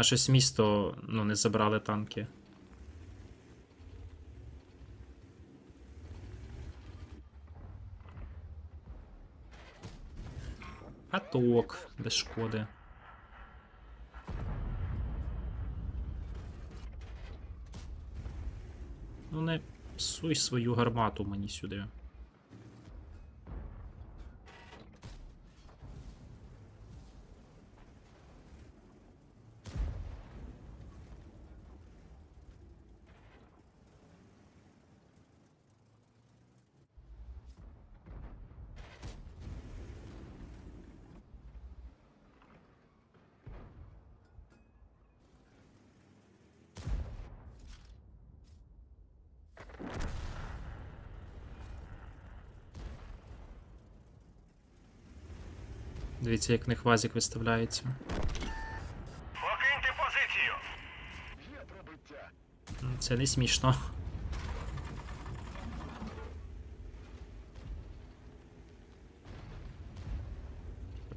А щось місто, ну, не забрали танки. Каток без шкоди. Ну не суй свою гармату мені сюди. Дивіться, як в них вазик виставляється. Покиньте позицію. Є пробиття. Це не смішно.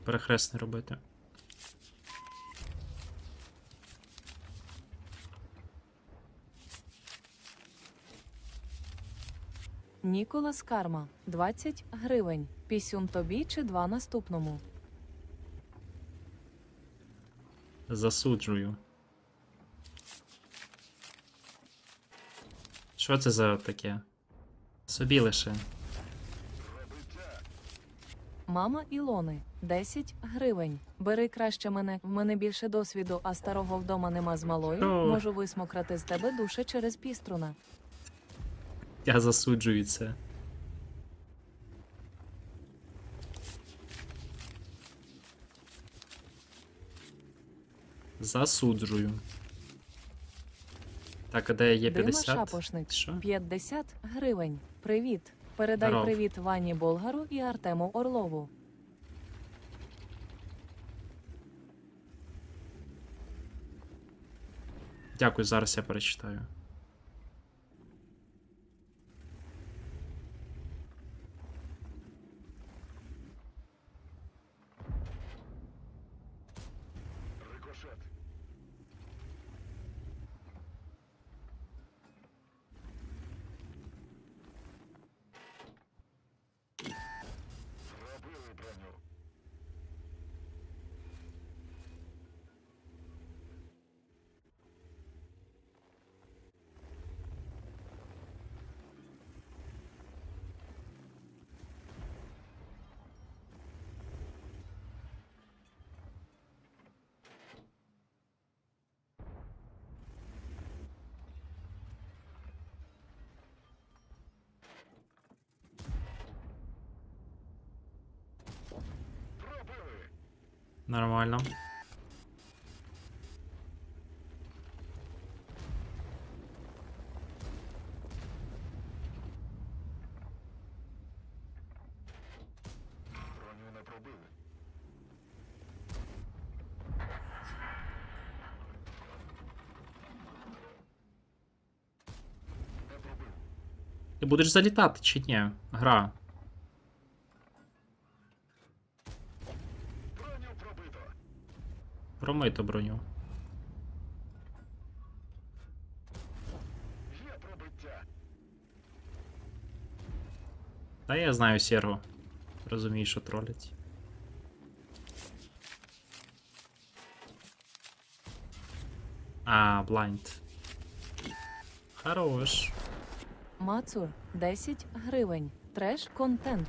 Перехрест не робити. Ніколас Карма 20 гривень. Пісюн тобі чи два наступному. Засуджую. Що це за таке? Собі лише. Мама Ілони 10 гривень. Бери краще мене. В мене більше досвіду, а старого вдома нема з малою. О. Можу висмократи з тебе душе через піструна. Я засуджую це. Засуджую. Так, а де є Дима 50? Шапошник Що? 50 гривень. Привіт. Передай Здоров. привіт Вані Болгару і Артему Орлову. Дякую, зараз я перечитаю. Нормально. Ти будеш залітати чи ні? Гра. Броню пробито. Промито броню. Є пробиття. Та я знаю Серго. Розумію, що тролять. А, блайнд. Хорош. Мацур 10 гривень. Треш контент.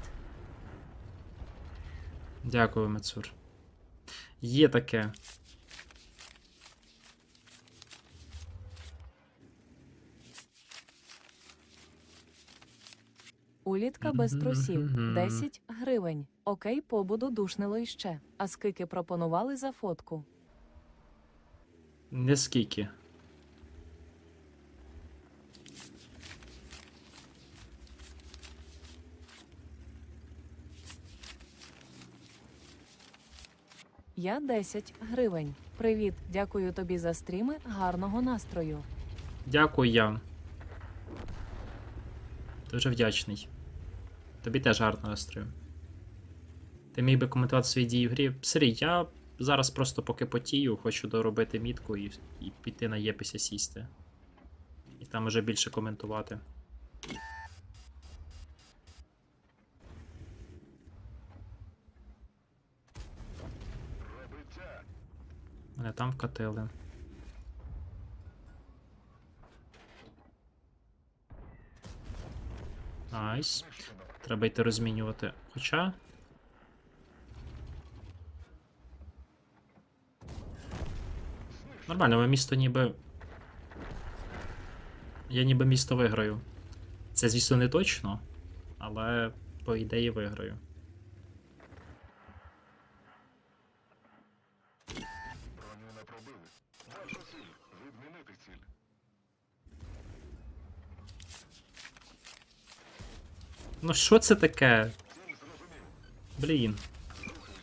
Дякую, Мецур. Є таке. Улітка без трусів Мгм. 10 гривень. Окей, побуду душнило іще. А скільки пропонували за фотку? Не скільки. Я 10 гривень. Привіт, дякую тобі за стріми. Гарного настрою. Дякую я. Дуже вдячний. Тобі теж гарного настрою. Ти міг би коментувати свої дії в грі. Сергій, я зараз просто поки потію, хочу доробити мітку і, і піти на Єпися сісти. І там уже більше коментувати. Мене там вкатили. Найс. Треба йти розмінювати. Хоча. Нормально, ми місто ніби. Я ніби місто виграю. Це, звісно, не точно, але по ідеї виграю. Броню. Відмінити ціль. Ну що це таке? Блін.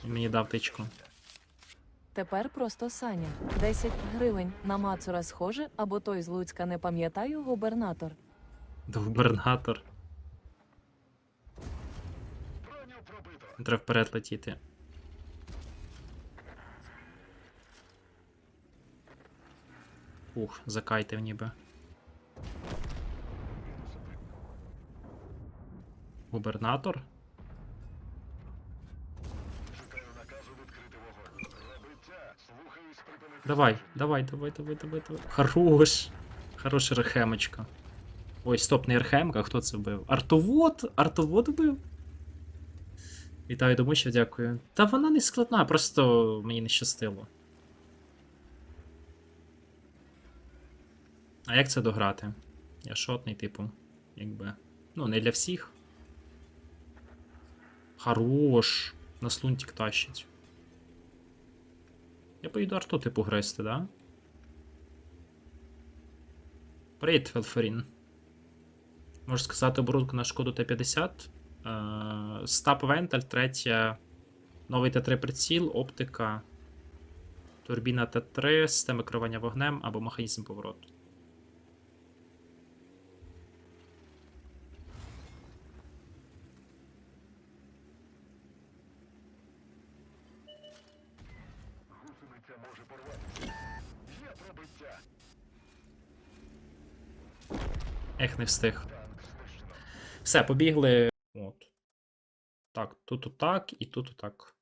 Мені дав тичку. Тепер просто Саня. 10 гривень. На Мацура схоже, або той з Луцька не пам'ятаю губернатор. Губернатор. Треба вперед летіти. Ух, закайтив ніби. Губернатор? Давай, давай, давай, давай, давай, давай. Хорош. Хороша рехемочка. Ой, стоп, не рехемка, хто це вбив? Артовод? Артовод вбив? Вітаю, Домуча, дякую. Та вона не складна, просто мені не щастило. А як це дограти? Я шотний, типу, якби. Ну, не для всіх. Хорош. Нас лунтик тащить. Я поїду арту типу грести, да? Привіт, Фелфорін. Можу сказати оборудку на шкоду Т-50. Е, Стап Венталь, третя. Новий Т3 приціл, оптика. Турбіна Т3, система керування вогнем або механізм повороту. Гусениця може порватися. Є пробиття. Ех, не встиг. Все, побігли. От. Так, тут отак і тут отак.